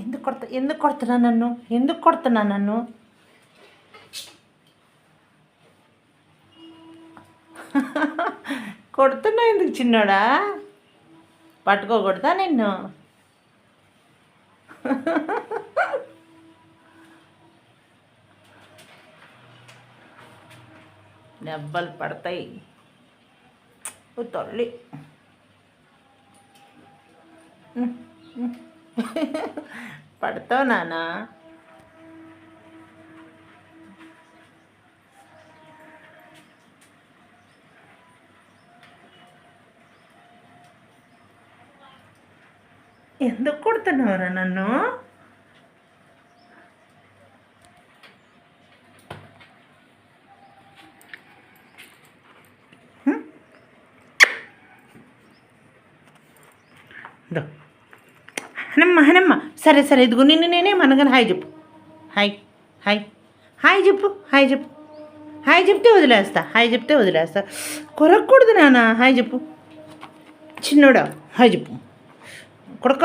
ఎందుకు కొడతా ఎందుకు కొడుతున్నా నన్ను? ఎందుకు కొడుతున్నా నన్ను? కొడుతున్నా ఎందుకు చిన్నోడా? పట్టుకోకూడదా నిన్ను. దెబ్బలు పడతాయి. ఓ తల్లి. పడతావు నానా? ఎందుకు కొడుతున్నావురా నన్ను? హ్మ్? దో. హనమ్మ హనమ్మ. సరే సరే ఇదిగో నిన్ను నేనే మనగానే హాయ్ చెప్పు. Hi hi. హాయ్ చెప్పు హాయ్ చెప్పు. హాయ్ చెప్తే వదిలేస్తా హాయ్ చెప్తే వదిలేస్తా. కొరకూడదు నాన్న హాయ్ చెప్పు. చిన్నోడా హాయ్ చెప్పు. కొడక